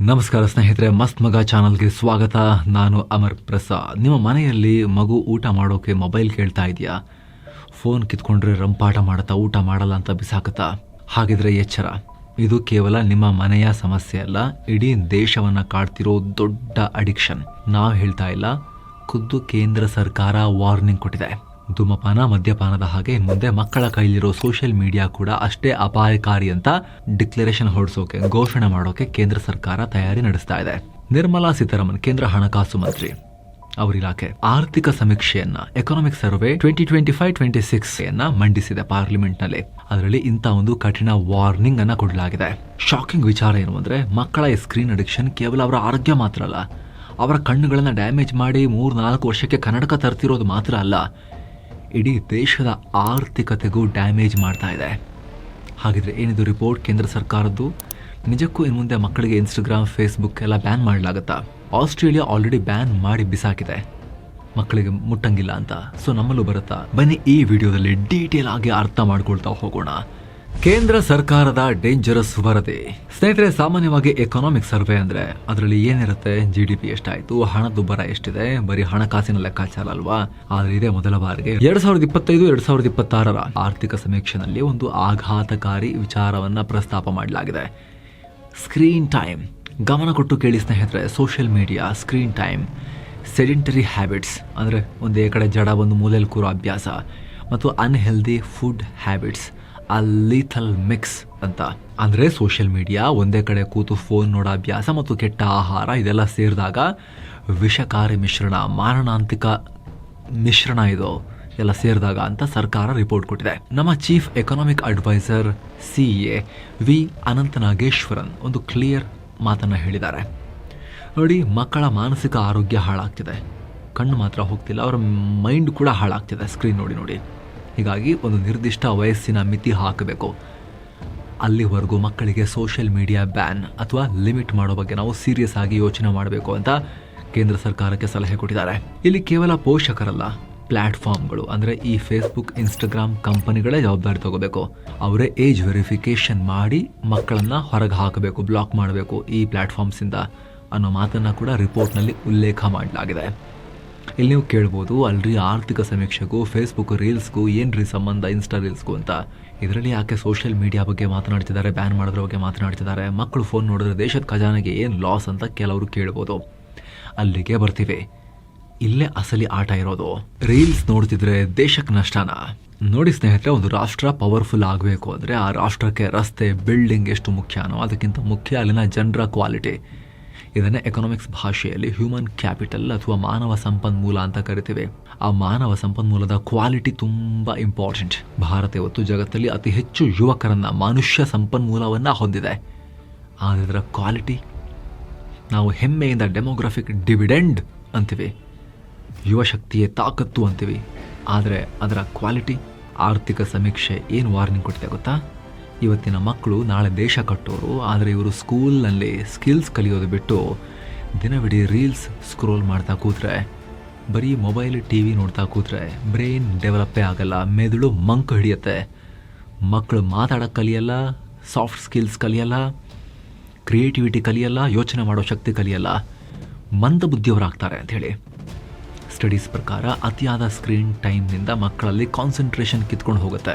ನಮಸ್ಕಾರ ಸ್ನೇಹಿತರೆ, ಮಸ್ತ್ ಮಗ ಚಾನಲ್ಗೆ ಸ್ವಾಗತ. ನಾನು ಅಮರ್ ಪ್ರಸಾದ್. ನಿಮ್ಮ ಮನೆಯಲ್ಲಿ ಮಗು ಊಟ ಮಾಡೋಕೆ ಮೊಬೈಲ್ ಕೇಳ್ತಾ ಇದೆಯಾ? ಫೋನ್ ಕಿತ್ಕೊಂಡ್ರೆ ರಂಪಾಟ ಮಾಡುತ್ತಾ, ಊಟ ಮಾಡಲ್ಲ ಅಂತ ಬಿಸಾಕುತ್ತಾ? ಹಾಗಿದ್ರೆ ಎಚ್ಚರ. ಇದು ಕೇವಲ ನಿಮ್ಮ ಮನೆಯ ಸಮಸ್ಯೆ ಅಲ್ಲ, ಇಡೀ ದೇಶವನ್ನ ಕಾಡ್ತಿರೋ ದೊಡ್ಡ ಅಡಿಕ್ಷನ್. ನಾವು ಹೇಳ್ತಾ ಇಲ್ಲ, ಖುದ್ದು ಕೇಂದ್ರ ಸರ್ಕಾರ ವಾರ್ನಿಂಗ್ ಕೊಟ್ಟಿದೆ. ಧೂಮಪಾನ, ಮದ್ಯಪಾನದ ಹಾಗೆ ಮುಂದೆ ಮಕ್ಕಳ ಕೈಲಿರೋ ಸೋಷಿಯಲ್ ಮೀಡಿಯಾ ಕೂಡ ಅಷ್ಟೇ ಅಪಾಯಕಾರಿ ಅಂತ ಡಿಕ್ಲರೇಷನ್ ಹೊರಡಿಸೋಕೆ ಘೋಷಣೆ ಮಾಡೋಕೆ ಕೇಂದ್ರ ಸರ್ಕಾರ ತಯಾರಿ ನಡೆಸ್ತಾ ಇದೆ. ನಿರ್ಮಲಾ ಸೀತಾರಾಮನ್, ಕೇಂದ್ರ ಹಣಕಾಸು ಮಂತ್ರಿ. ಅವರ ಇಲಾಖೆ ಆರ್ಥಿಕ ಸಮೀಕ್ಷೆಯನ್ನ economic survey twenty twenty five twenty six ಅನ್ನ ಮಂಡಿಸಿದೆ ಪಾರ್ಲಿಮೆಂಟ್ನಲ್ಲಿ ಅದರಲ್ಲಿ ಇಂಥ ಒಂದು ಕಠಿಣ ವಾರ್ನಿಂಗ್ ಅನ್ನ ಕೊಡಲಾಗಿದೆ. ಶಾಕಿಂಗ್ ವಿಚಾರ ಏನು ಅಂದ್ರೆ, ಮಕ್ಕಳ ಸ್ಕ್ರೀನ್ ಅಡಿಕ್ಷನ್ ಕೇವಲ ಅವರ ಆರೋಗ್ಯ ಮಾತ್ರ ಅಲ್ಲ. ಅವರ ಕಣ್ಣುಗಳನ್ನ ಡ್ಯಾಮೇಜ್ ಮಾಡಿ ಮೂರ್ ನಾಲ್ಕು ವರ್ಷಕ್ಕೆ ಕನ್ನಡಕ ತರ್ತಿರೋದು ಮಾತ್ರ ಅಲ್ಲ. ಇಡೀ ದೇಶದ ಆರ್ಥಿಕತೆಗೂ ಡ್ಯಾಮೇಜ್ ಮಾಡ್ತಾ ಇದೆ. ಹಾಗಿದ್ರೆ ಏನಿದು ರಿಪೋರ್ಟ್ ಕೇಂದ್ರ ಸರ್ಕಾರದ್ದು? ನಿಜಕ್ಕೂ ಇನ್ನು ಮುಂದೆ ಮಕ್ಕಳಿಗೆ ಇನ್ಸ್ಟಾಗ್ರಾಮ್ ಫೇಸ್ಬುಕ್ ಎಲ್ಲ ಬ್ಯಾನ್ ಮಾಡಲಾಗುತ್ತಾ? ಆಸ್ಟ್ರೇಲಿಯಾ ಆಲ್ರೆಡಿ ಬ್ಯಾನ್ ಮಾಡಿ ಬಿಸಾಕಿದೆ. ಮಕ್ಕಳಿಗೆ ಮುಟ್ಟಂಗಿಲ್ಲ ಅಂತ. ಸೊ ನಮ್ಮಲ್ಲೂ ಬರುತ್ತಾ? ಬನ್ನಿ ಈ ವಿಡಿಯೋದಲ್ಲಿ ಡೀಟೇಲ್ ಆಗಿ ಅರ್ಥ ಮಾಡ್ಕೊಳ್ತಾ ಹೋಗೋಣ. ಕೇಂದ್ರ ಸರ್ಕಾರದ ಡೇಂಜರಸ್ ವರದಿ. ಸ್ನೇಹಿತರೆ, ಸಾಮಾನ್ಯವಾಗಿ ಎಕನಾಮಿಕ್ ಸರ್ವೆ ಅಂದ್ರೆ ಅದರಲ್ಲಿ ಏನಿರುತ್ತೆ? ಜಿ ಡಿ ಪಿ ಎಷ್ಟಾಯ್ತು? ಹಣದುಬ್ಬರ ಎಷ್ಟಿದೆ? ಬರೀ ಹಣಕಾಸಿನ ಲೆಕ್ಕಾಚಾರ ಅಲ್ವಾ? ಆದ್ರೆ ಇದೇ ಮೊದಲ ಬಾರಿಗೆ ಎರಡ್ ಸಾವಿರದ ಇಪ್ಪತ್ತೈದು, ಎರಡ್ ಸಾವಿರದ ಇಪ್ಪತ್ತಾರರ ಆರ್ಥಿಕ ಸಮೀಕ್ಷೆನಲ್ಲಿ ಒಂದು ಆಘಾತಕಾರಿ ವಿಚಾರವನ್ನ ಪ್ರಸ್ತಾಪ ಮಾಡಲಾಗಿದೆ. ಸ್ಕ್ರೀನ್ ಟೈಮ್ ಗಮನ ಕೊಟ್ಟು ಕೇಳಿ ಸ್ನೇಹಿತರೆ social media screen time sedentary habits ಅಂದರೆ ಒಂದೇ ಕಡೆ ಜಡ ಒಂದು ಮೂಲೆಯಲ್ಲಿ ಕೂರೋ ಅಭ್ಯಾಸ. ಮತ್ತು ಅನ್ಹೆಲ್ದಿ ಫುಡ್ ಹ್ಯಾಬಿಟ್ಸ್ ಆ ಲೀಥಲ್ ಮಿಕ್ಸ್ ಅಂತ. ಅಂದರೆ ಸೋಷಿಯಲ್ ಮೀಡಿಯಾ ಒಂದೇ ಕಡೆ ಕೂತು ಫೋನ್ ನೋಡೋ ಅಭ್ಯಾಸ ಮತ್ತು ಕೆಟ್ಟ ಆಹಾರ ಇದೆಲ್ಲ ಸೇರಿದಾಗ ವಿಷಕಾರಿ ಮಿಶ್ರಣ, ಮಾರಣಾಂತಿಕ ಮಿಶ್ರಣ ಇದು ಎಲ್ಲ ಸೇರಿದಾಗ ಅಂತ ಸರ್ಕಾರ ರಿಪೋರ್ಟ್ ಕೊಟ್ಟಿದೆ. ನಮ್ಮ chief economic adviser C A V Anantha Nageswaran ಒಂದು ಕ್ಲಿಯರ್ ಮಾತನ್ನು ಹೇಳಿದ್ದಾರೆ. ನೋಡಿ, ಮಕ್ಕಳ ಮಾನಸಿಕ ಆರೋಗ್ಯ ಹಾಳಾಗ್ತಿದೆ. ಕಣ್ಣು ಮಾತ್ರ ಹೋಗ್ತಿಲ್ಲ, ಅವರ ಮೈಂಡ್ ಕೂಡ ಹಾಳಾಗ್ತಿದೆ ಸ್ಕ್ರೀನ್ ನೋಡಿ ನೋಡಿ. ಹೀಗಾಗಿ ಒಂದು ನಿರ್ದಿಷ್ಟ ವಯಸ್ಸಿನ ಮಿತಿ ಹಾಕಬೇಕು. ಅಲ್ಲಿವರೆಗೂ ಮಕ್ಕಳಿಗೆ ಸೋಷಿಯಲ್ ಮೀಡಿಯಾ ಬ್ಯಾನ್ ಅಥವಾ ಲಿಮಿಟ್ ಮಾಡೋ ಬಗ್ಗೆ ನಾವು ಸೀರಿಯಸ್ ಆಗಿ ಯೋಚನೆ ಮಾಡಬೇಕು ಅಂತ ಕೇಂದ್ರ ಸರ್ಕಾರಕ್ಕೆ ಸಲಹೆ ಕೊಟ್ಟಿದ್ದಾರೆ. ಇಲ್ಲಿ ಕೇವಲ ಪೋಷಕರಲ್ಲ, ಪ್ಲಾಟ್ಫಾರ್ಮ್ಗಳು ಅಂದರೆ ಈ ಫೇಸ್ಬುಕ್, ಇನ್ಸ್ಟಾಗ್ರಾಮ್ ಕಂಪನಿಗಳೇ ಜವಾಬ್ದಾರಿ ತಗೋಬೇಕು. ಅವರೇ ಏಜ್ ವೆರಿಫಿಕೇಶನ್ ಮಾಡಿ ಮಕ್ಕಳನ್ನು ಹೊರಗೆ ಹಾಕಬೇಕು, ಬ್ಲಾಕ್ ಮಾಡಬೇಕು ಈ ಪ್ಲಾಟ್ಫಾರ್ಮ್ಸಿಂದ ಅನ್ನೋ ಮಾತನ್ನು ಕೂಡ ರಿಪೋರ್ಟ್ನಲ್ಲಿ ಉಲ್ಲೇಖ ಮಾಡಲಾಗಿದೆ. ಇಲ್ಲಿ ನೀವು ಕೇಳ್ಬೋದು, ಅಲ್ರಿ ಆರ್ಥಿಕ ಸಮೀಕ್ಷೆಗೂ ಫೇಸ್ಬುಕ್ ರೀಲ್ಸ್ಗೂ ಏನ್ರಿ ಸಂಬಂಧ ಇನ್ಸ್ಟಾ ರೀಲ್ಸ್ಗೂ ಅಂತ. ಇದರಲ್ಲಿ ಯಾಕೆ ಸೋಷಿಯಲ್ ಮೀಡಿಯಾ ಬಗ್ಗೆ ಮಾತನಾಡ್ತಿದ್ದಾರೆ ಬ್ಯಾನ್ ಮಾಡೋದ್ರ ಬಗ್ಗೆ ಮಾತನಾಡ್ತಿದ್ದಾರೆ? ಮಕ್ಕಳು ಫೋನ್ ನೋಡಿದ್ರೆ ದೇಶದ ಖಜಾನೆಗೆ ಏನು ಲಾಸ್ ಅಂತ ಕೆಲವರು ಕೇಳ್ಬೋದು. ಅಲ್ಲಿಗೆ ಬರ್ತೀವಿ. ಇಲ್ಲೇ ಅಸಲಿ ಆಟ ಇರೋದು. ರೀಲ್ಸ್ ನೋಡ್ತಿದ್ರೆ ದೇಶಕ್ಕೆ ನಷ್ಟನ? ನೋಡಿ ಸ್ನೇಹಿತರೆ, ಒಂದು ರಾಷ್ಟ್ರ ಪವರ್ಫುಲ್ ಆಗಬೇಕು ಅಂದರೆ ಆ ರಾಷ್ಟ್ರಕ್ಕೆ ರಸ್ತೆ ಬಿಲ್ಡಿಂಗ್ ಎಷ್ಟು ಮುಖ್ಯನೋ ಅದಕ್ಕಿಂತ ಮುಖ್ಯ ಅಲ್ಲಿನ ಜನರ ಕ್ವಾಲಿಟಿ ಇದನ್ನೇ ಎಕನಾಮಿಕ್ಸ್ ಭಾಷೆಯಲ್ಲಿ ಹ್ಯೂಮನ್ ಕ್ಯಾಪಿಟಲ್ ಅಥವಾ ಮಾನವ ಸಂಪನ್ಮೂಲ ಅಂತ ಕರಿತೇವೆ. ಆ ಮಾನವ ಸಂಪನ್ಮೂಲದ ಕ್ವಾಲಿಟಿ ತುಂಬ ಇಂಪಾರ್ಟೆಂಟ್ ಭಾರತ ಇವತ್ತು ಜಗತ್ತಲ್ಲಿ ಅತಿ ಹೆಚ್ಚು ಯುವಕರನ್ನ, ಮನುಷ್ಯ ಸಂಪನ್ಮೂಲವನ್ನ ಹೊಂದಿದೆ. ಆದರೆ ಕ್ವಾಲಿಟಿ ನಾವು ಹೆಮ್ಮೆಯಿಂದ ಡೆಮೋಗ್ರಫಿಕ್ ಡಿವಿಡೆಂಡ್ ಅಂತೀವಿ. ಯುವ ಶಕ್ತಿಯೇ ತಾಕತ್ತು ಅಂತೀವಿ. ಆದರೆ ಅದರ ಕ್ವಾಲಿಟಿ ಆರ್ಥಿಕ ಸಮೀಕ್ಷೆ, ಏನು ವಾರ್ನಿಂಗ್ ಕೊಟ್ಟಿದೆ ಗೊತ್ತಾ? ಇವತ್ತಿನ ಮಕ್ಕಳು ನಾಳೆ ದೇಶ ಕಟ್ಟೋರು, ಆದರೆ ಇವರು ಸ್ಕೂಲ್ನಲ್ಲಿ ಸ್ಕಿಲ್ಸ್ ಕಲಿಯೋದು ಬಿಟ್ಟು ದಿನವಿಡೀ ರೀಲ್ಸ್ ಸ್ಕ್ರೋಲ್ ಮಾಡ್ತಾ ಕೂತ್ರೆ, ಬರೀ ಮೊಬೈಲ್ ಟಿ ವಿ ನೋಡ್ತಾ ಕೂತ್ರೆ ಬ್ರೈನ್ ಡೆವಲಪ್ಪೇ ಆಗಲ್ಲ, ಮೆದುಳು ಮಂಕು ಹಿಡಿಯುತ್ತೆ. ಮಕ್ಕಳು ಮಾತಾಡೋಕೆ ಕಲಿಯಲ್ಲ, ಸಾಫ್ಟ್ ಸ್ಕಿಲ್ಸ್ ಕಲಿಯಲ್ಲ, ಕ್ರಿಯೇಟಿವಿಟಿ ಕಲಿಯಲ್ಲ, ಯೋಚನೆ ಮಾಡೋ ಶಕ್ತಿ ಕಲಿಯಲ್ಲ, ಮಂದ ಬುದ್ಧಿಯವರಾಗ್ತಾರೆ ಅಂಥೇಳಿ ಸ್ಟಡೀಸ್ ಪ್ರಕಾರ ಅತಿಯಾದ ಸ್ಕ್ರೀನ್ ಟೈಮ್ನಿಂದ ಮಕ್ಕಳಲ್ಲಿ ಕಾನ್ಸಂಟ್ರೇಷನ್ ಕಿತ್ಕೊಂಡು ಹೋಗುತ್ತೆ.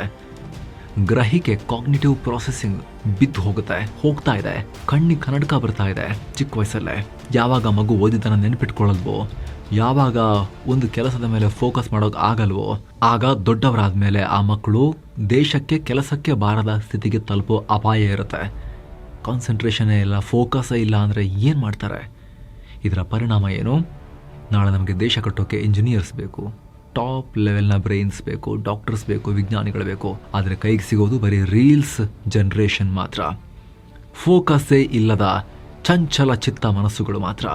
ಗ್ರಹಿಕೆ ಕಾಗ್ನಿಟಿವ್ ಪ್ರೊಸೆಸಿಂಗ್ ಬಿದ್ದು ಹೋಗುತ್ತೆ, ಹೋಗ್ತಾ ಇದೆ. ಕಣ್ಣಿಗೆ ಕನ್ನಡಕ ಬರ್ತಾ ಇದೆ, ಚಿಕ್ಕ ವಯಸ್ಸಲ್ಲೇ. ಯಾವಾಗ ಮಗು ಓದಿದ್ದನ್ನು ನೆನಪಿಟ್ಕೊಳ್ಳಲ್ವೋ, ಯಾವಾಗ ಒಂದು ಕೆಲಸದ ಮೇಲೆ ಫೋಕಸ್ ಮಾಡೋಕೆ ಆಗಲ್ವೋ, ಆಗ ದೊಡ್ಡವರಾದ ಮೇಲೆ ಆ ಮಕ್ಕಳು ದೇಶಕ್ಕೆ, ಕೆಲಸಕ್ಕೆ ಬಾರದ ಸ್ಥಿತಿಗೆ ತಲುಪೋ ಅಪಾಯ ಇರುತ್ತೆ. ಕಾನ್ಸಂಟ್ರೇಷನೇ ಇಲ್ಲ ಫೋಕಸ್ಸೇ ಇಲ್ಲ ಅಂದರೆ ಏನು ಮಾಡ್ತಾರೆ? ಇದರ ಪರಿಣಾಮ ಏನು? ನಾಳೆ ನಮಗೆ ದೇಶ ಕಟ್ಟೋಕೆ ಇಂಜಿನಿಯರ್ಸ್ ಬೇಕು. ಟಾಪ್ ಲೆವೆಲ್ನ ಬ್ರೈನ್ಸ್ ಬೇಕು, ಡಾಕ್ಟರ್ಸ್ ಬೇಕು, ವಿಜ್ಞಾನಿಗಳು ಬೇಕು. ಆದರೆ ಕೈಗೆ ಸಿಗೋದು ಬರೀ ರೀಲ್ಸ್ ಜನ್ರೇಷನ್ ಮಾತ್ರ. ಫೋಕಸ್ಸೇ ಇಲ್ಲದ ಚಂಚಲ ಚಿತ್ತ ಮನಸ್ಸುಗಳು ಮಾತ್ರ.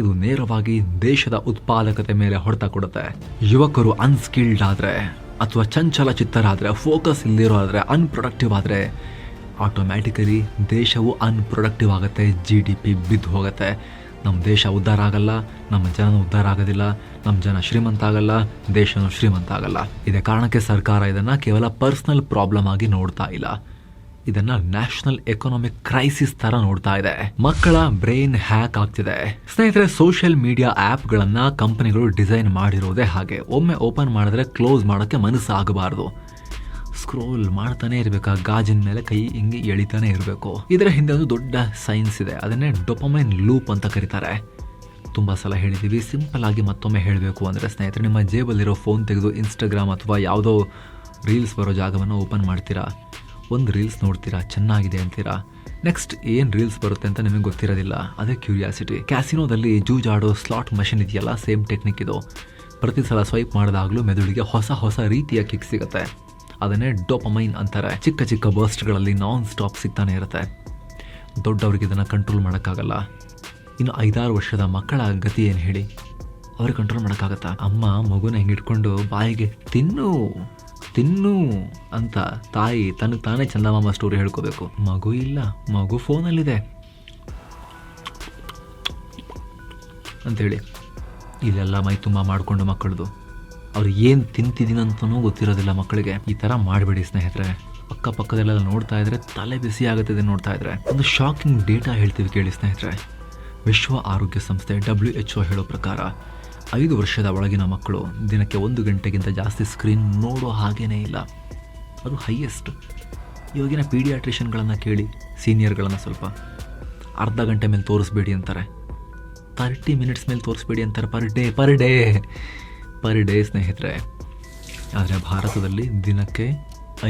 ಇದು ನೇರವಾಗಿ ದೇಶದ ಉತ್ಪಾದಕತೆ ಮೇಲೆ ಹೊಡೆತ ಕೊಡುತ್ತೆ. ಯುವಕರು ಅನ್ಸ್ಕಿಲ್ಡ್ ಆದರೆ ಅಥವಾ ಚಂಚಲ ಚಿತ್ತರಾದರೆ ಫೋಕಸ್ ಆದರೆ ಅನ್ಪ್ರೊಡಕ್ಟಿವ್ ಆದರೆ ಆಟೋಮ್ಯಾಟಿಕಲಿ ದೇಶವು ಅನ್ಪ್ರೊಡಕ್ಟಿವ್ ಆಗುತ್ತೆ ಜಿ ಡಿ ಪಿ ಬಿದ್ದು ಹೋಗುತ್ತೆ. ನಮ್ಮ ದೇಶ ಉದ್ಧಾರ ಆಗಲ್ಲ, ನಮ್ಮ ಜನ ಉದ್ಧಾರ ಆಗೋದಿಲ್ಲ ನಮ್ಮ ಜನ ಶ್ರೀಮಂತ ಆಗಲ್ಲ, ದೇಶನೂ ಶ್ರೀಮಂತ ಆಗಲ್ಲ. ಇದೇ ಕಾರಣಕ್ಕೆ ಸರ್ಕಾರ ಇದನ್ನು ಕೇವಲ ಪರ್ಸ್ನಲ್ ಪ್ರಾಬ್ಲಮ್ ಆಗಿ ನೋಡ್ತಾ ಇಲ್ಲ. ಇದನ್ನ ನ್ಯಾಷನಲ್ ಎಕನಾಮಿಕ್ ಕ್ರೈಸಿಸ್ ತರ ನೋಡ್ತಾ ಇದೆ. ಮಕ್ಕಳ ಬ್ರೈನ್ ಹ್ಯಾಕ್ ಆಗ್ತಿದೆ. ಸ್ನೇಹಿತರೆ, ಸೋಷಿಯಲ್ ಮೀಡಿಯಾ ಗಳನ್ನ ಕಂಪನಿಗಳು ಡಿಸೈನ್ ಮಾಡಿರೋದೇ ಹಾಗೆ. ಒಮ್ಮೆ ಓಪನ್ ಮಾಡಿದ್ರೆ ಕ್ಲೋಸ್ ಮಾಡೋಕ್ಕೆ ಮನಸ್ಸು ಆಗಬಾರದು. ಸ್ಕ್ರೋಲ್ ಮಾಡ್ತಾನೆ ಇರಬೇಕು. ಆ ಗಾಜಿನ ಮೇಲೆ ಕೈ ಹಿಂಗೆ ಎಳಿತಾನೆ ಇರಬೇಕು. ಇದರ ಹಿಂದೆ ಒಂದು ದೊಡ್ಡ ಸೈನ್ಸ್ ಇದೆ. ಅದನ್ನೇ ಡೊಪಮೈನ್ ಲೂಪ್ ಅಂತ ಕರೀತಾರೆ. ತುಂಬ ಸಲ ಹೇಳಿದ್ದೀವಿ ಸಿಂಪಲ್ ಆಗಿ ಮತ್ತೊಮ್ಮೆ ಹೇಳಬೇಕು ಅಂದರೆ ಸ್ನೇಹಿತರೆ, ನಿಮ್ಮ ಜೇಬಲ್ಲಿರೋ ಫೋನ್ ತೆಗೆದು ಇನ್ಸ್ಟಾಗ್ರಾಮ್ ಅಥವಾ ಯಾವುದೋ ರೀಲ್ಸ್ ಬರೋ ಜಾಗವನ್ನು ಓಪನ್ ಮಾಡ್ತೀರಾ? ಒಂದು ರೀಲ್ಸ್ ನೋಡ್ತೀರಾ? ಚೆನ್ನಾಗಿದೆ ಅಂತೀರಾ? ನೆಕ್ಸ್ಟ್ ಏನು ರೀಲ್ಸ್ ಬರುತ್ತೆ ಅಂತ ನಿಮಗೆ ಗೊತ್ತಿರೋದಿಲ್ಲ. ಅದೇ ಕ್ಯೂರಿಯಾಸಿಟಿ ಕ್ಯಾಸಿನೋದಲ್ಲಿ ಜೂಜಾಡೋ ಸ್ಲಾಟ್ ಮಷಿನ್ ಇದೆಯಲ್ಲ? ಸೇಮ್ ಟೆಕ್ನಿಕ್ ಇದು. ಪ್ರತಿ ಸಲ ಸ್ವೈಪ್ ಮಾಡಿದಾಗಲೂ ಮೆದುಳಿಗೆ ಹೊಸ ಹೊಸ ರೀತಿಯ ಕಿಕ್ ಸಿಗುತ್ತೆ. ಅದನ್ನೇ ಡೋಪಮೈನ್ ಅಂತಾರೆ. ಚಿಕ್ಕ ಚಿಕ್ಕ ಬರ್ಸ್ಟ್ಗಳಲ್ಲಿ ನಾನ್ ಸ್ಟಾಪ್ ಸಿಗ್ತಾನೆ ಇರುತ್ತೆ. ದೊಡ್ಡವ್ರಿಗೆ ಇದನ್ನು ಕಂಟ್ರೋಲ್ ಮಾಡೋಕ್ಕಾಗಲ್ಲ. ಇನ್ನು ಐದಾರು ವರ್ಷದ ಮಕ್ಕಳ ಗತಿ ಏನು ಹೇಳಿ? ಅವ್ರಿಗೆ ಕಂಟ್ರೋಲ್ ಮಾಡೋಕ್ಕಾಗತ್ತಾ? ಅಮ್ಮ ಮಗುನ ಹಿಂಗೆ ಇಟ್ಕೊಂಡು ಬಾಯಿಗೆ ತಿನ್ನು ತಿನ್ನು ಅಂತ ತಾಯಿ ತನಗೆ ತಾನೇ ಚಂದಮಾಮ ಸ್ಟೋರಿ ಹೇಳ್ಕೋಬೇಕು. ಮಗು ಇಲ್ಲ, ಮಗು ಫೋನಲ್ಲಿದೆ ಅಂತೇಳಿ ಇಲ್ಲೆಲ್ಲ ಮೈ ತುಂಬ ಮಾಡಿಕೊಂಡು ಮಕ್ಕಳದು. ಅವ್ರು ಏನು ತಿಂತಿದ್ದೀನಿ ಅಂತಲೂ ಗೊತ್ತಿರೋದಿಲ್ಲ ಮಕ್ಕಳಿಗೆ. ಈ ಥರ ಮಾಡಬೇಡಿ ಸ್ನೇಹಿತರೆ. ಅಕ್ಕಪಕ್ಕದಲ್ಲೆಲ್ಲ ನೋಡ್ತಾ ಇದ್ರೆ ತಲೆ ಬಿಸಿ ಆಗುತ್ತೆ ನೋಡ್ತಾ ಇದ್ರೆ. ಒಂದು ಶಾಕಿಂಗ್ ಡೇಟಾ ಹೇಳ್ತೀವಿ ಕೇಳಿ ಸ್ನೇಹಿತರೆ. ವಿಶ್ವ ಆರೋಗ್ಯ ಸಂಸ್ಥೆ ಡಬ್ಲ್ಯೂ ಎಚ್ ಒ ಹೇಳೋ ಪ್ರಕಾರ, ಐದು ವರ್ಷದ ಒಳಗಿನ ಮಕ್ಕಳು ದಿನಕ್ಕೆ ಒಂದು ಗಂಟೆಗಿಂತ ಜಾಸ್ತಿ ಸ್ಕ್ರೀನ್ ನೋಡೋ ಹಾಗೇನೇ ಇಲ್ಲ. ಅದು ಹೈಯೆಸ್ಟ್ ಇವಾಗಿನ ಪೀಡಿಯಾಟ್ರಿಷನ್ಗಳನ್ನು ಕೇಳಿ ಸೀನಿಯರ್ಗಳನ್ನು ಸ್ವಲ್ಪ. ಅರ್ಧ ಗಂಟೆ ಮೇಲೆ ತೋರಿಸ್ಬೇಡಿ ಅಂತಾರೆ. ತರ್ಟಿ ಮಿನಿಟ್ಸ್ ಮೇಲೆ ತೋರಿಸ್ಬೇಡಿ ಅಂತಾರೆ per day per day per day ಸ್ನೇಹಿತರೆ, ಆದರೆ ಭಾರತದಲ್ಲಿ ದಿನಕ್ಕೆ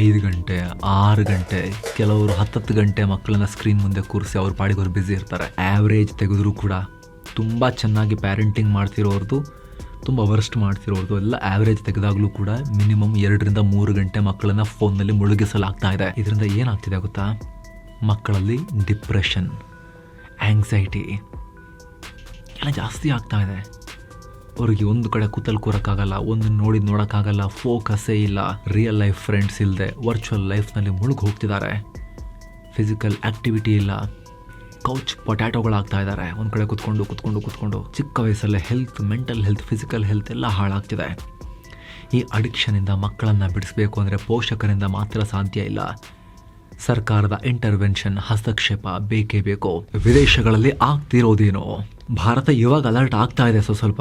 ಐದು ಗಂಟೆ, ಆರು ಗಂಟೆ, ಕೆಲವರು ಹತ್ತತ್ತು ಗಂಟೆ ಮಕ್ಕಳನ್ನ ಸ್ಕ್ರೀನ್ ಮುಂದೆ ಕೂರಿಸಿ ಅವ್ರ ಪಾಡಿಗೋರು ಬ್ಯುಸಿ ಇರ್ತಾರೆ. ಆ್ಯಾವ್ರೇಜ್ ತೆಗೆದರೂ ಕೂಡ ತುಂಬ ಚೆನ್ನಾಗಿ ಪ್ಯಾರೆಂಟಿಂಗ್ ಮಾಡ್ತಿರೋರ್ದು, ತುಂಬ ವರ್ಸ್ಟ್ ಮಾಡ್ತಿರೋರ್ದು, ಎಲ್ಲ ಆ್ಯಾವ್ರೇಜ್ ತೆಗೆದಾಗಲೂ ಕೂಡ ಮಿನಿಮಮ್ ಎರಡರಿಂದ ಮೂರು ಗಂಟೆ ಮಕ್ಕಳನ್ನ ಫೋನ್ನಲ್ಲಿ ಮುಳುಗಿಸಲಾಗ್ತಾ ಇದೆ. ಇದರಿಂದ ಏನಾಗ್ತಿದೆ ಗೊತ್ತಾ? ಮಕ್ಕಳಲ್ಲಿ ಡಿಪ್ರೆಷನ್ ಆ್ಯಂಗ್ಸೈಟಿ ಎಲ್ಲ ಜಾಸ್ತಿ ಆಗ್ತಾ ಇದೆ. ಅವ್ರಿಗೆ ಒಂದು ಕಡೆ ಕೂತಲ್ಲಿ ಕೂರಕ್ಕಾಗಲ್ಲ, ಒಂದು ನೋಡಿದ್ ನೋಡೋಕ್ಕಾಗಲ್ಲ ಫೋಕಸೇ ಇಲ್ಲ. ರಿಯಲ್ ಲೈಫ್ ಫ್ರೆಂಡ್ಸ್ ಇಲ್ಲದೆ ವರ್ಚುವಲ್ ಲೈಫ್ನಲ್ಲಿ ಮುಳುಗಿ ಹೋಗ್ತಿದ್ದಾರೆ. ಫಿಸಿಕಲ್ ಆ್ಯಕ್ಟಿವಿಟಿ ಇಲ್ಲ. ಕೌಚ್ ಪೊಟ್ಯಾಟೋಗಳಾಗ್ತಾ ಇದ್ದಾರೆ. ಒಂದು ಕಡೆ ಕುತ್ಕೊಂಡು ಕುತ್ಕೊಂಡು ಕುತ್ಕೊಂಡು ಚಿಕ್ಕ ವಯಸ್ಸಲ್ಲೇ health mental health physical health ಎಲ್ಲ ಹಾಳಾಗ್ತಿದೆ. ಈ ಅಡಿಕ್ಷನಿಂದ ಮಕ್ಕಳನ್ನು ಬಿಡಿಸಬೇಕು ಅಂದರೆ ಪೋಷಕರಿಂದ ಮಾತ್ರ ಸಾಧ್ಯ ಇಲ್ಲ. ಸರ್ಕಾರದ ಇಂಟರ್ವೆನ್ಷನ್ ಹಸ್ತಕ್ಷೇಪ ಬೇಕೇ ಬೇಕು. ವಿದೇಶಗಳಲ್ಲಿ ಆಗ್ತಿರೋದೇನೋ. ಭಾರತ ಇವಾಗ ಅಲರ್ಟ್ ಆಗ್ತಾ ಇದೆ ಸೊ ಸ್ವಲ್ಪ.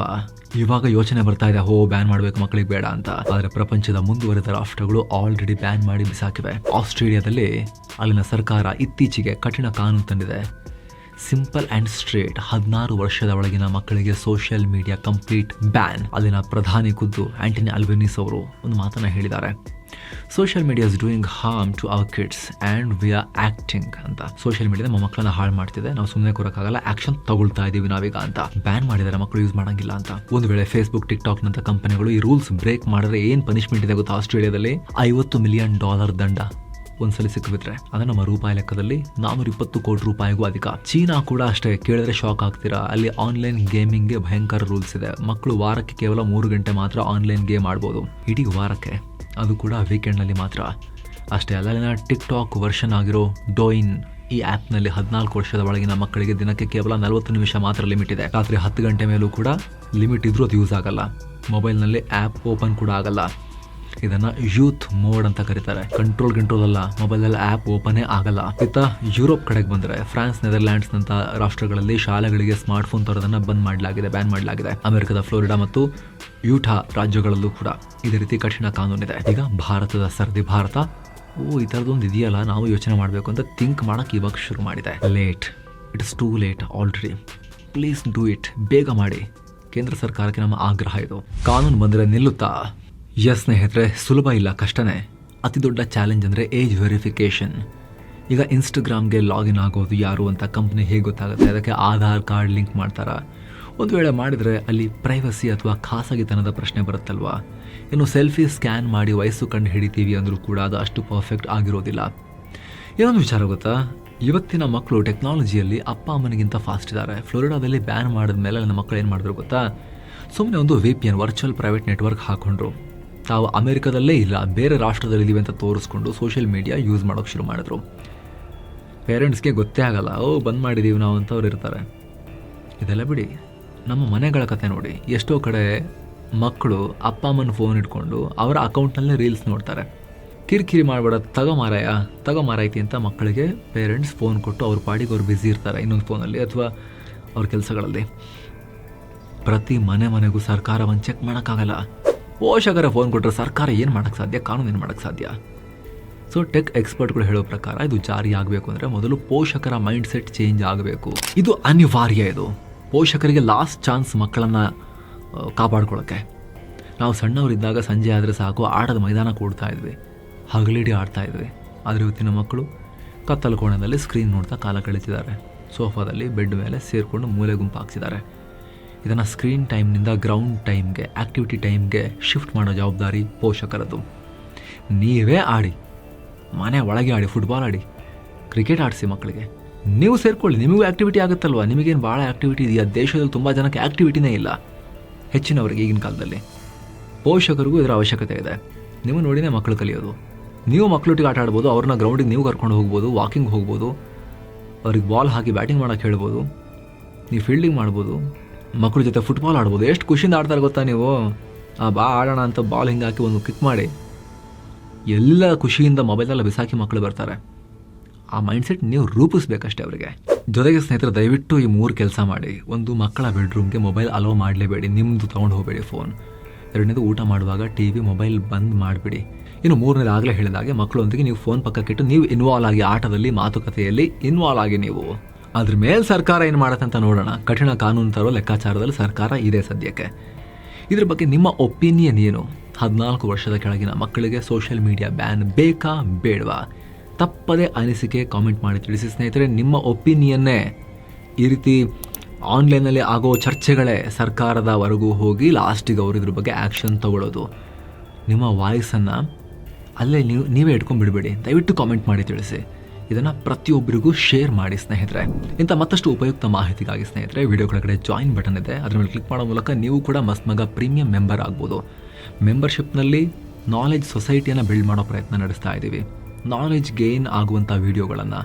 ಇವಾಗ ಯೋಚನೆ ಬರ್ತಾ ಇದೆ ಹೋ ಬ್ಯಾನ್ ಮಾಡಬೇಕು ಮಕ್ಕಳಿಗೆ ಬೇಡ ಅಂತ. ಆದರೆ ಪ್ರಪಂಚದ ಮುಂದುವರೆದ ರಾಷ್ಟ್ರಗಳು ಆಲ್ರೆಡಿ ಬ್ಯಾನ್ ಮಾಡಿ ಬಿಸಾಕಿವೆ. ಆಸ್ಟ್ರೇಲಿಯಾದಲ್ಲಿ ಅಲ್ಲಿನ ಸರ್ಕಾರ ಇತ್ತೀಚೆಗೆ ಕಠಿಣ ಕಾನೂನು ತಂದಿದೆ. ಸಿಂಪಲ್ ಅಂಡ್ ಸ್ಟ್ರೇಟ್ ಹದಿನಾರು ವರ್ಷದ ಒಳಗಿನ ಮಕ್ಕಳಿಗೆ ಸೋಷಿಯಲ್ ಮೀಡಿಯಾ ಕಂಪ್ಲೀಟ್ ಬ್ಯಾನ್ ಅಲ್ಲಿನ ಪ್ರಧಾನಿ ಖುದ್ದು ಆಂಟನಿ ಅಲ್ಬೆನಿಸ್ ಅವರು ಒಂದು ಮಾತನ್ನ ಹೇಳಿದ್ದಾರೆ. Social media is doing harm to our kids and we are acting ಅಂತ. ಸೋಷಿಯಲ್ ಮೀಡಿಯಾ ನಮ್ಮ ಮಕ್ಕಳನ್ನ ಹಾಳು ಮಾಡ್ತಿದೆ. ನಾವು ಸುಮ್ಮನೆ ಕೊರೋಕ್ಕಾಗಲ್ಲ ಆಕ್ಷನ್ ತಗೊಳ್ತಾ ಇದ್ದೀವಿ ನಾವೀಗ ಅಂತ. ಬ್ಯಾನ್ ಮಾಡಿದ್ದಾರೆ ಮಕ್ಕಳು ಯೂಸ್ ಮಾಡೋಂಗಿಲ್ಲ ಅಂತ. ಒಂದು ವೇಳೆ ಫೇಸ್ಬುಕ್ ಟಿಕ್ ಕಂಪನಿಗಳು ಈ ರೂಲ್ಸ್ ಬ್ರೇಕ್ ಮಾಡಿದ್ರೆ ಏನು ಪನಿಷ್ಮೆಂಟ್ ಇದೆ ಗೊತ್ತಾ ಆಸ್ಟ್ರೇಲಿಯಾದಲ್ಲಿ? ಐವತ್ತು ಮಿಲಿಯನ್ ಡಾಲರ್ ದಂಡ ಒಂದ್ಸಲಿ ಸಿಕ್ಕಿಬಿಟ್ರೆ ಅಂದ್ರೆ ನಮ್ಮ ರೂಪಾಯಿ ಲೆಕ್ಕದಲ್ಲಿ ನಾನೂರ ಇಪ್ಪತ್ತು ಕೋಟಿ ರೂಪಾಯಿಗೂ ಅಧಿಕ. ಚೀನಾ ಕೂಡ ಅಷ್ಟೇ. ಕೇಳಿದ್ರೆ ಶಾಕ್ ಆಗ್ತೀರಾ? ಅಲ್ಲಿ ಆನ್ಲೈನ್ ಗೇಮಿಂಗ್ಗೆ ಭಯಂಕರ ರೂಲ್ಸ್ ಇದೆ. ಮಕ್ಕಳು ವಾರಕ್ಕೆ ಕೇವಲ ಮೂರು ಗಂಟೆ ಮಾತ್ರ ಆನ್ಲೈನ್ ಗೇಮ್ ಆಡ್ಬೋದು. ಇಡೀ ವಾರಕ್ಕೆ. ಅದು ಕೂಡ ವೀಕೆಂಡ್ನಲ್ಲಿ ಮಾತ್ರ. ಅಷ್ಟೇ ಅಲ್ಲ ಅಲ್ಲಿನ ಟಿಕ್ ಟಾಕ್ ವರ್ಷನ್ ಆಗಿರೋ ಡೋಯಿನ್ ಈ ಆ್ಯಪ್ನಲ್ಲಿ ಹದಿನಾಲ್ಕು ವರ್ಷದ ಒಳಗಿನ ಮಕ್ಕಳಿಗೆ ದಿನಕ್ಕೆ ಕೇವಲ ನಲವತ್ತು ನಿಮಿಷ ಮಾತ್ರ ಲಿಮಿಟ್ ಇದೆ. ರಾತ್ರಿ ಹತ್ತು ಗಂಟೆ ಮೇಲೂ ಕೂಡ ಲಿಮಿಟ್ ಇದ್ದರೂ ಅದು ಯೂಸ್ ಆಗಲ್ಲ. ಮೊಬೈಲ್ನಲ್ಲಿ ಆ್ಯಪ್ ಓಪನ್ ಕೂಡ ಆಗಲ್ಲ. ಇದನ್ನ ಯೂತ್ ಮೋಡ್ ಅಂತ ಕರೀತಾರೆ. ಕಂಟ್ರೋಲ್ ಕಂಟ್ರೋಲ್ ಅಲ್ಲ. ಮೊಬೈಲ್ ಅಲ್ಲಿ ಆಪ್ ಓಪನೇ ಆಗಲ್ಲ. ಇತ್ತ ಯುರೋಪ್ ಕಡೆಗೆ ಬಂದ್ರೆ ಫ್ರಾನ್ಸ್ ನೆದರ್ಲ್ಯಾಂಡ್ಸ್ ನಂತ ರಾಷ್ಟ್ರಗಳಲ್ಲಿ ಶಾಲೆಗಳಿಗೆ ಸ್ಮಾರ್ಟ್ ಫೋನ್ ತರೋದನ್ನ ಬಂದ್ ಮಾಡಲಾಗಿದೆ ಬ್ಯಾನ್ ಮಾಡಲಾಗಿದೆ. ಅಮೆರಿಕದ ಫ್ಲೋರಿಡಾ ಮತ್ತು ಯೂಟಾ ರಾಜ್ಯಗಳಲ್ಲೂ ಕೂಡ ಇದೇ ರೀತಿ ಕಠಿಣ ಕಾನೂನಿದೆ. ಈಗ ಭಾರತದ ಸರದಿ ಭಾರತ, ಓ, ಈ ಥರದೊಂದು ಇದೆಯಲ್ಲ, ನಾವು ಯೋಚನೆ ಮಾಡಬೇಕು ಅಂತ ಥಿಂಕ್ ಮಾಡೋಕೆ ಇವಾಗ ಶುರು ಮಾಡಿದೆ. Late it is too late already please do it ಬೇಗ ಮಾಡಿ. ಕೇಂದ್ರ ಸರ್ಕಾರಕ್ಕೆ ನಮ್ಮ ಆಗ್ರಹ ಇದು. ಕಾನೂನು ಬಂದರೆ ನಿಲ್ಲುತ್ತಾ? ಎಸ್ ಸ್ನೇಹಿತರೆ, ಸುಲಭ ಇಲ್ಲ, ಕಷ್ಟನೇ. ಅತಿ ದೊಡ್ಡ ಚಾಲೆಂಜ್ ಅಂದರೆ ಏಜ್ ವೆರಿಫಿಕೇಷನ್ ಈಗ ಇನ್ಸ್ಟಾಗ್ರಾಮ್ಗೆ ಲಾಗಿನ್ ಆಗೋದು ಯಾರು ಅಂತ ಕಂಪ್ನಿ ಹೇಗೆ ಗೊತ್ತಾಗುತ್ತೆ? ಅದಕ್ಕೆ ಆಧಾರ್ ಕಾರ್ಡ್ ಲಿಂಕ್ ಮಾಡ್ತಾರೆ? ಒಂದು ವೇಳೆ ಮಾಡಿದರೆ ಅಲ್ಲಿ ಪ್ರೈವಸಿ ಅಥವಾ ಖಾಸಗಿತನದ ಪ್ರಶ್ನೆ ಬರುತ್ತಲ್ವಾ? ಇನ್ನು ಸೆಲ್ಫಿ ಸ್ಕ್ಯಾನ್ ಮಾಡಿ ವಯಸ್ಸು ಕಂಡು ಹಿಡಿತೀವಿ ಅಂದರೂ ಕೂಡ ಅದು ಅಷ್ಟು ಪರ್ಫೆಕ್ಟ್ ಆಗಿರೋದಿಲ್ಲ. ಇನ್ನೊಂದು ವಿಚಾರ ಗೊತ್ತಾ? ಇವತ್ತಿನ ಮಕ್ಕಳು ಟೆಕ್ನಾಲಜಿಯಲ್ಲಿ ಅಪ್ಪ ಅಮ್ಮನಿಗಿಂತ ಫಾಸ್ಟ್ ಇದ್ದಾರೆ ಫ್ಲೋರಿಡಾದಲ್ಲಿ ಬ್ಯಾನ್ ಮಾಡಿದ ಮೇಲೆ ನನ್ನ ಮಕ್ಕಳು ಏನು ಮಾಡಿದ್ರು ಗೊತ್ತಾ? ಸುಮ್ಮನೆ ಒಂದು V P N virtual private network ಹಾಕೊಂಡ್ರು. ತಾವು ಅಮೆರಿಕದಲ್ಲೇ ಇಲ್ಲ, ಬೇರೆ ರಾಷ್ಟ್ರದಲ್ಲಿದ್ದೀವಿ ಅಂತ ತೋರಿಸ್ಕೊಂಡು ಸೋಷಿಯಲ್ ಮೀಡಿಯಾ ಯೂಸ್ ಮಾಡೋಕ್ಕೆ ಶುರು ಮಾಡಿದ್ರು. ಪೇರೆಂಟ್ಸ್ಗೆ ಗೊತ್ತೇ ಆಗಲ್ಲ, ಓ, ಬಂದ್ ಮಾಡಿದ್ದೀವಿ ನಾವು ಅಂತ ಅವ್ರು ಇರ್ತಾರೆ. ಇದೆಲ್ಲ ಬಿಡಿ, ನಮ್ಮ ಮನೆಗಳ ಕತೆ ನೋಡಿ. ಎಷ್ಟೋ ಕಡೆ ಮಕ್ಕಳು ಅಪ್ಪ ಅಮ್ಮನ ಫೋನ್ ಇಟ್ಕೊಂಡು ಅವರ ಅಕೌಂಟ್ನಲ್ಲೇ ರೀಲ್ಸ್ ನೋಡ್ತಾರೆ. ಕಿರಿಕಿರಿ ಮಾಡಬೇಡ, ತಗೋ ಮಾರಾಯ, ತಗೋ ಮಾರಾಯ್ತಿ ಅಂತ ಮಕ್ಕಳಿಗೆ ಪೇರೆಂಟ್ಸ್ ಫೋನ್ ಕೊಟ್ಟು ಅವ್ರ ಪಾಡಿಗೆ ಅವ್ರು ಬ್ಯುಸಿ ಇರ್ತಾರೆ, ಇನ್ನೊಂದು ಫೋನಲ್ಲಿ ಅಥವಾ ಅವ್ರ ಕೆಲಸಗಳಲ್ಲಿ. ಪ್ರತಿ ಮನೆ ಮನೆಗೂ ಸರ್ಕಾರ ಒಂದು ಚೆಕ್ ಮಾಡೋಕ್ಕಾಗಲ್ಲ. ಪೋಷಕರ ಫೋನ್ ಕೊಟ್ಟರೆ ಸರ್ಕಾರ ಏನು ಮಾಡೋಕ್ಕೆ ಸಾಧ್ಯ? ಕಾನೂನು ಏನು ಮಾಡೋಕ್ಕೆ ಸಾಧ್ಯ? ಸೊ ಟೆಕ್ ಎಕ್ಸ್ಪರ್ಟ್ಗಳು ಹೇಳೋ ಪ್ರಕಾರ ಇದು ಜಾರಿ ಆಗಬೇಕು ಅಂದರೆ ಮೊದಲು ಪೋಷಕರ ಮೈಂಡ್ ಸೆಟ್ ಚೇಂಜ್ ಆಗಬೇಕು. ಇದು ಅನಿವಾರ್ಯ ಇದು. ಪೋಷಕರಿಗೆ ಲಾಸ್ಟ್ ಚಾನ್ಸ್ ಮಕ್ಕಳನ್ನು ಕಾಪಾಡ್ಕೊಳ್ಳೋಕ್ಕೆ ನಾವು ಸಣ್ಣವರಿದ್ದಾಗ ಸಂಜೆ ಆದರೆ ಸಾಕು, ಆಟದ ಮೈದಾನ ಕೂಡ್ತಾ ಇದ್ವಿ. ಹಗಲಿಡಿ ಆಡ್ತಾ ಇದ್ವಿ. ಆದರೆ ಇವತ್ತಿನ ಮಕ್ಕಳು ಕತ್ತಲು ಕೋಣದಲ್ಲಿ ಸ್ಕ್ರೀನ್ ನೋಡ್ತಾ ಕಾಲ ಕಳೀತಿದ್ದಾರೆ. ಸೋಫಾದಲ್ಲಿ ಬೆಡ್ ಮೇಲೆ ಸೇರಿಕೊಂಡು ಮೂಲೆ ಗುಂಪು ಹಾಕ್ಸಿದ್ದಾರೆ. ಇದನ್ನು ಸ್ಕ್ರೀನ್ ಟೈಮ್ನಿಂದ ಗ್ರೌಂಡ್ ಟೈಮ್ಗೆ ಆ್ಯಕ್ಟಿವಿಟಿ ಟೈಮ್ಗೆ ಶಿಫ್ಟ್ ಮಾಡೋ ಜವಾಬ್ದಾರಿ ಪೋಷಕರದು ನೀವೇ ಆಡಿ, ಮನೆ ಒಳಗೆ ಆಡಿ ಫುಟ್ಬಾಲ್ ಆಡಿ ಕ್ರಿಕೆಟ್ ಆಡಿಸಿ ಮಕ್ಕಳಿಗೆ. ನೀವು ಸೇರಿಕೊಳ್ಳಿ, ನಿಮಗೂ ಆ್ಯಕ್ಟಿವಿಟಿ ಆಗುತ್ತಲ್ವ? ನಿಮಗೇನು ಭಾಳ ಆ್ಯಕ್ಟಿವಿಟಿ ಇದೆಯಾ? ದೇಶದಲ್ಲಿ ತುಂಬ ಜನಕ್ಕೆ ಆ್ಯಕ್ಟಿವಿಟಿನೇ ಇಲ್ಲ. ಹೆಚ್ಚಿನವರಿಗೆ ಈಗಿನ ಕಾಲದಲ್ಲಿ. ಪೋಷಕರಿಗೂ ಇದರ ಅವಶ್ಯಕತೆ ಇದೆ. ನೀವು ನೋಡಿನೇ ಮಕ್ಕಳು ಕಲಿಯೋದು. ನೀವು ಮಕ್ಕಳೊಟ್ಟಿಗೆ ಆಟ ಆಡ್ಬೋದು, ಅವ್ರನ್ನ ಗ್ರೌಂಡಿಗೆ ನೀವು ಕರ್ಕೊಂಡು ಹೋಗ್ಬೋದು ವಾಕಿಂಗ್ ಹೋಗ್ಬೋದು, ಅವ್ರಿಗೆ ಬಾಲ್ ಹಾಕಿ ಬ್ಯಾಟಿಂಗ್ ಮಾಡೋಕ್ಕೆ ಹೇಳ್ಬೋದು, ನೀವು ಫೀಲ್ಡಿಂಗ್ ಮಾಡ್ಬೋದು ಮಕ್ಕಳ ಜೊತೆ ಫುಟ್ಬಾಲ್ ಆಡ್ಬೋದು. ಎಷ್ಟು ಖುಷಿಯಿಂದ ಆಡ್ತಾರೆ ಗೊತ್ತಾ ನೀವು? ಆ ಬಾ, ಆಡೋಣ ಅಂತ ಬಾಲ್ ಹಿಂಗೆ ಹಾಕಿ ಒಂದು ಕಿಕ್ ಮಾಡಿ. ಎಲ್ಲ ಖುಷಿಯಿಂದ ಮೊಬೈಲೆಲ್ಲ ಬಿಸಾಕಿ ಮಕ್ಕಳು ಬರ್ತಾರೆ. ಆ ಮೈಂಡ್ಸೆಟ್ ನೀವು ರೂಪಿಸ್ಬೇಕಷ್ಟೇ ಅವರಿಗೆ. ಜೊತೆಗೆ ಸ್ನೇಹಿತರೆ, ದಯವಿಟ್ಟು ಈ ಮೂರು ಕೆಲಸ ಮಾಡಿ. ಒಂದು ಮಕ್ಕಳ ಬೆಡ್ರೂಮ್ಗೆ ಮೊಬೈಲ್ ಅಲೋ ಮಾಡಲೇಬೇಡಿ. ನಿಮ್ಮದು ತೊಗೊಂಡು ಹೋಗಬೇಡಿ ಫೋನ್ ಎರಡನೇದು ಊಟ ಮಾಡುವಾಗ ಟಿ ವಿ ಮೊಬೈಲ್ ಬಂದ್ ಮಾಡಿಬಿಡಿ. ಇನ್ನು ಮೂರನೇದು ಆಗಲೇ ಹೇಳಿದಾಗೆ ಮಕ್ಕಳೊಂದಿಗೆ ನೀವು ಫೋನ್ ಪಕ್ಕಕ್ಕಿಟ್ಟು ನೀವು ಇನ್ವಾಲ್ವ್ ಆಗಿ ಆಟದಲ್ಲಿ, ಮಾತುಕತೆಯಲ್ಲಿ ಇನ್ವಾಲ್ವ್ ಆಗಿ ನೀವು. ಅದ್ರ ಮೇಲೆ ಸರ್ಕಾರ ಏನು ಮಾಡುತ್ತೆ ಅಂತ ನೋಡೋಣ. ಕಠಿಣ ಕಾನೂನು ತರೋ ಲೆಕ್ಕಾಚಾರದಲ್ಲಿ ಸರ್ಕಾರ ಇದೆ ಸದ್ಯಕ್ಕೆ. ಇದ್ರ ಬಗ್ಗೆ ನಿಮ್ಮ ಒಪಿನಿಯನ್ ಏನು? ಹದಿನಾಲ್ಕು ವರ್ಷದ ಕೆಳಗಿನ ಮಕ್ಕಳಿಗೆ ಸೋಷಿಯಲ್ ಮೀಡಿಯಾ ಬ್ಯಾನ್ ಬೇಕಾ ಬೇಡವಾ? ತಪ್ಪದೇ ಅನಿಸಿಕೆ ಕಾಮೆಂಟ್ ಮಾಡಿ ತಿಳಿಸಿ ಸ್ನೇಹಿತರೆ, ನಿಮ್ಮ ಒಪಿನಿಯನ್ನೇ. ಈ ರೀತಿ ಆನ್ಲೈನಲ್ಲಿ ಆಗೋ ಚರ್ಚೆಗಳೇ ಸರ್ಕಾರದವರೆಗೂ ಹೋಗಿ ಲಾಸ್ಟಿಗೆ ಅವರು ಇದ್ರ ಬಗ್ಗೆ ಆ್ಯಕ್ಷನ್ ತಗೊಳ್ಳೋದು ನಿಮ್ಮ ವಾಯ್ಸನ್ನು ಅಲ್ಲೇ ನೀವು, ನೀವೇ ಇಟ್ಕೊಂಡು ಬಿಡಬೇಡಿ ದಯವಿಟ್ಟು ಕಾಮೆಂಟ್ ಮಾಡಿ ತಿಳಿಸಿ. ಇದನ್ನು ಪ್ರತಿಯೊಬ್ಬರಿಗೂ ಶೇರ್ ಮಾಡಿ ಸ್ನೇಹಿತರೆ. ಇಂಥ ಮತ್ತಷ್ಟು ಉಪಯುಕ್ತ ಮಾಹಿತಿಗಾಗಿ ಸ್ನೇಹಿತರೆ ವಿಡಿಯೋ ಕೆಳಗಡೆ ಜಾಯಿನ್ ಬಟನ್ ಇದೆ. ಅದರ ಮೇಲೆ ಕ್ಲಿಕ್ ಮಾಡೋ ಮೂಲಕ ನೀವು ಕೂಡ ಮಸ್ತ್ ಮಗ ಪ್ರೀಮಿಯಂ ಮೆಂಬರ್ ಆಗ್ಬೋದು ಮೆಂಬರ್ಶಿಪ್ನಲ್ಲಿ ನಾಲೆಜ್ ಸೊಸೈಟಿಯನ್ನು ಬಿಲ್ಡ್ ಮಾಡೋ ಪ್ರಯತ್ನ ನಡೆಸ್ತಾ ಇದ್ದೀವಿ. ನಾಲೆಜ್ ಗೇನ್ ಆಗುವಂಥ ವೀಡಿಯೋಗಳನ್ನು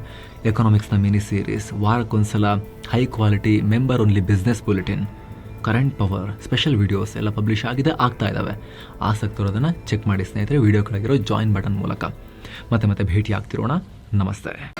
ಎಕನಾಮಿಕ್ಸ್ನ mini series ವಾರಕ್ಕೊಂದ್ಸಲ high quality member only business bulletin current power special videos ಎಲ್ಲ ಪಬ್ಲಿಷ್ ಆಗಿದೆ, ಆಗ್ತಾ ಇದ್ದಾವೆ ಆಸಕ್ತಿರೋದನ್ನು ಚೆಕ್ ಮಾಡಿ ಸ್ನೇಹಿತರೆ ವೀಡಿಯೋ ಕೆಳಗಿರೋ ಜಾಯಿನ್ ಬಟನ್ ಮೂಲಕ. ಮತ್ತೆ ಮತ್ತೆ ಭೇಟಿ ಆಗ್ತಿರೋಣ ナマステ。